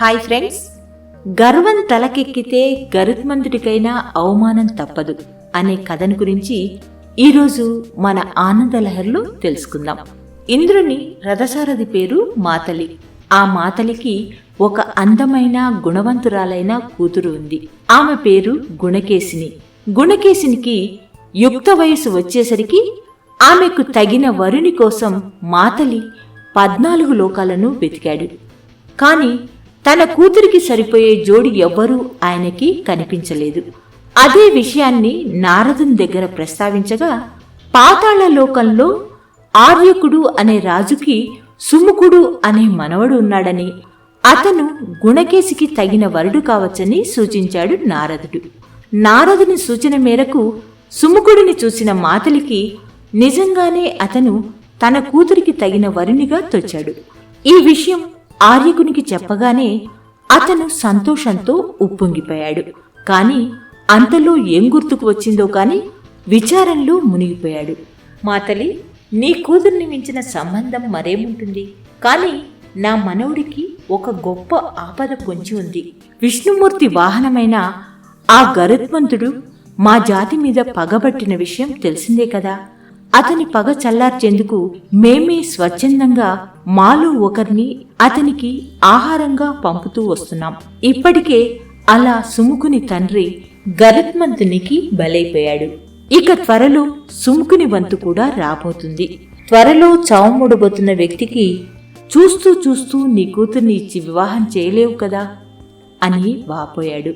Hi friends గర్వం తలకెక్కితే గరుత్మంతుడికైనా అవమానం తప్పదు అనే కథను గురించి ఈరోజు మన ఆనందలహరిలో తెలుసుకుందాం. ఇంద్రుని రథసారథి పేరు మాతలి. ఆ మాతలికి ఒక అందమైన గుణవంతురాలైన కూతురు ఉంది. ఆమె పేరు గుణకేశిని. గుణకేశినికి యుక్త వయసు వచ్చేసరికి ఆమెకు తగిన వరుని కోసం మాతలి పద్నాలుగు లోకాలను వెతికాడు. కాని తన కూతురికి సరిపోయే జోడి ఎవ్వరూ ఆయనకి కనిపించలేదు. అదే విషయాన్ని నారదుని దగ్గర ప్రస్తావించగా పాతాళ లోకంలో ఆర్యకుడు అనే రాజుకి సుముకుడు అనే మనవడు ఉన్నాడని అతను గుణకేశికి తగిన వరుడు కావచ్చని సూచించాడు నారదుడు. నారదుని సూచన మేరకు సుముఖుడిని చూసిన మాతలికి నిజంగానే అతను తన కూతురికి తగిన వరునిగా తొచ్చాడు ఈ విషయం ఆర్యకునికి చెప్పగానే అతను సంతోషంతో ఉప్పొంగిపోయాడు. కాని అంతలో ఏం గుర్తుకు వచ్చిందో కాని విచారంలో మునిగిపోయాడు. మాతలి నీ కూతుర్ని మించిన సంబంధం మరేముంటుంది? కాని నా మనవుడికి ఒక గొప్ప ఆపద పొంచి ఉంది. విష్ణుమూర్తి వాహనమైన ఆ గరుత్మంతుడు మా జాతి మీద పగబట్టిన విషయం తెలిసిందే కదా? అతని పగ చల్లార్చేందుకు మేమే స్వచ్ఛందంగా మాలో ఒకరిని అతనికి ఆహారంగా పంపుతూ వస్తున్నాం. ఇప్పటికే అలా సుముకుని తండ్రి గరుత్మంతునికి బలైపోయాడు. ఇక త్వరలో సుముకుని వంతు కూడా రాబోతుంది. త్వరలో చావుముడబోతున్న వ్యక్తికి చూస్తూ చూస్తూ నీ కూతుర్ని ఇచ్చి వివాహం చేయలేవు కదా అని వాపోయాడు.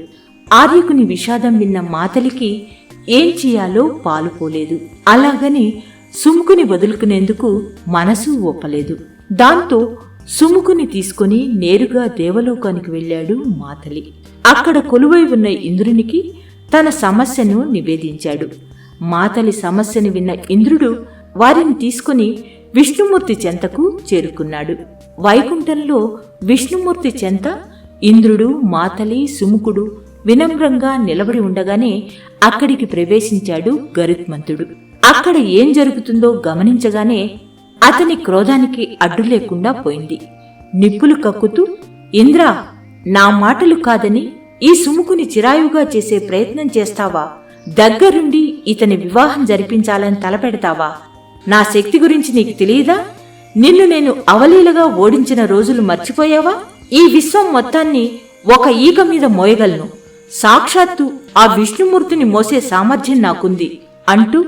ఆర్యకుని విషాదం విన్న మాతలికి ఏం చేయాలో పాలుపోలేదు. అలాగని సుముకుని వదులుకునేందుకు మనసు ఒప్పలేదు. దాంతో సుముకుని తీసుకుని నేరుగా దేవలోకానికి వెళ్ళాడు మాతలి. అక్కడ కొలువై ఉన్న ఇంద్రునికి తన సమస్యను నివేదించాడు. మాతలి సమస్యను విన్న ఇంద్రుడు వారిని తీసుకుని విష్ణుమూర్తి చెంతకు చేరుకున్నాడు. వైకుంఠంలో విష్ణుమూర్తి చెంత ఇంద్రుడు మాతలి సుముకుడు వినమ్రంగా నిలబడి ఉండగానే అక్కడికి ప్రవేశించాడు గరుత్మంతుడు. అక్కడ ఏం జరుగుతుందో గమనించగానే అతని క్రోధానికి అడ్డు లేకుండా పోయింది. నిప్పులు కక్కుతూ ఇంద్ర నా మాటలు కాదని ఈ సుముకుని చిరాయుగా చేసే ప్రయత్నం చేస్తావా? దగ్గరుండి ఇతని వివాహం జరిపించాలని తలపెడతావా? నా శక్తి గురించి నీకు తెలియదా? నిన్ను నేను అవలీలగా ఓడించిన రోజులు మర్చిపోయావా? ఈ విశ్వం మొత్తాన్ని ఒక ఈక మీద మోయగలను. సాక్షాత్తు ఆ విష్ణుమూర్తిని మోసే సామర్థ్యం నాకుంది అంటూ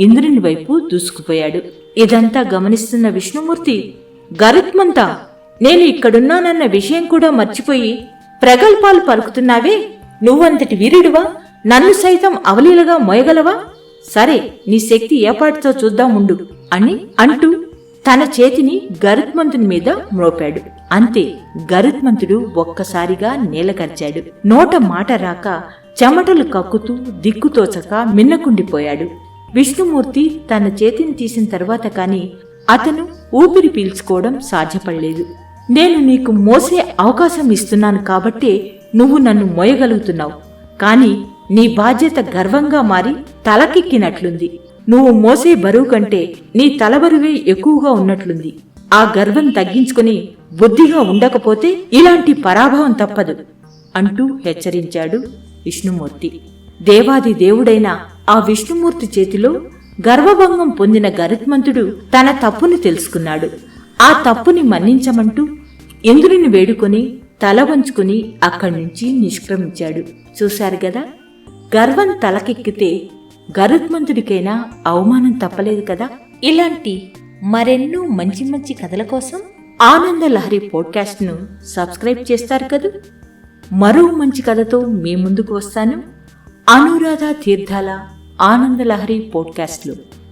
ఇంద్రుని వైపు దూసుకుపోయాడు. ఇదంతా గమనిస్తున్న విష్ణుమూర్తి గరుత్మంతా నేను ఇక్కడున్నానన్న విషయం కూడా మర్చిపోయి ప్రగల్భాలు పలుకుతున్నావే? నువ్వంతటి వీరుడివా? నన్ను సైతం అవలీలగా మోయగలవా? సరే నీ శక్తి ఏపాటితో చూద్దాముండు అని అంటూ తన చేతిని గరుత్మంతుని మీద మ్రోపాడు అంతే గరుత్మంతుడు ఒక్కసారిగా నేలకరిచాడు నోట మాట రాక చెమటలు కక్కుతూ దిక్కుతోచక మిన్నకుండిపోయాడు. విష్ణుమూర్తి తన చేతిని తీసిన తర్వాత కానీ అతను ఊపిరి పీల్చుకోవడం సాధ్యపడలేదు. నేను నీకు మోసే అవకాశం ఇస్తున్నాను కాబట్టే నువ్వు నన్ను మోయగలుగుతున్నావు. కాని నీ బాధ్యత గర్వంగా మారి తలకెక్కినట్లుంది. నువ్వు మోసే బరువు కంటే నీ తలబరువే ఎక్కువగా ఉన్నట్లుంది. ఆ గర్వం తగ్గించుకుని బుద్ధిగా ఉండకపోతే ఇలాంటి పరాభవం తప్పదు అంటూ హెచ్చరించాడు విష్ణుమూర్తి. దేవాది దేవుడైన ఆ విష్ణుమూర్తి చేతిలో గర్వభంగం పొందిన గరుత్మంతుడు తన తప్పుని తెలుసుకున్నాడు. ఆ తప్పుని మన్నించమంటూ ఇంద్రుని వేడుకొని తల వంచుకుని అక్కడి నుంచి నిష్క్రమించాడు. చూశారు గదా గర్వం తలకెక్కితే గరుత్మంతుడికైనా అవమానం తప్పలేదు కదా? ఇలాంటి మరెన్నో మంచి మంచి కథల కోసం ఆనంద లహరి పోడ్కాస్ట్ను సబ్స్క్రైబ్ చేస్తారు కదూ? మరో మంచి కథతో మీ ముందుకు వస్తాను. అనురాధ తీర్థాల ఆనందలహరి పోడ్కాస్ట్లు. పోడ్కాస్ట్లో